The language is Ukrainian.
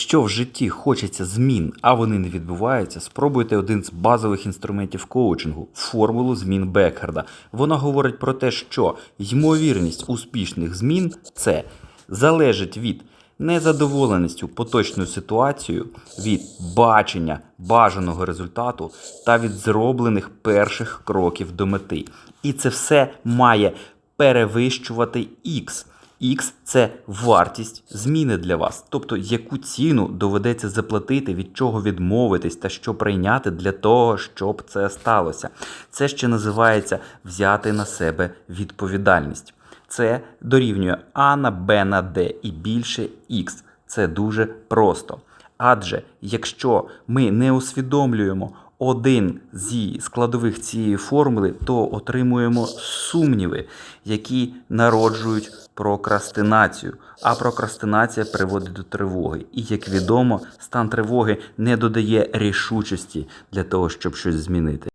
Якщо в житті хочеться змін, а вони не відбуваються, спробуйте один з базових інструментів коучингу формулу змін Бекхарда. Вона говорить про те, що ймовірність успішних змін це залежить від незадоволеністю поточною ситуацією, від бачення бажаного результату та від зроблених перших кроків до мети. І це все має перевищувати X. X – це вартість зміни для вас, тобто яку ціну доведеться заплатити, від чого відмовитись та що прийняти для того, щоб це сталося. Це ще називається взяти на себе відповідальність. Це дорівнює А на Б на Д і більше Х. Це дуже просто. Адже якщо ми не усвідомлюємо один зі складових цієї формули, то отримуємо сумніви, які народжують прокрастинацію. А прокрастинація приводить до тривоги. І як відомо, стан тривоги не додає рішучості для того, щоб щось змінити.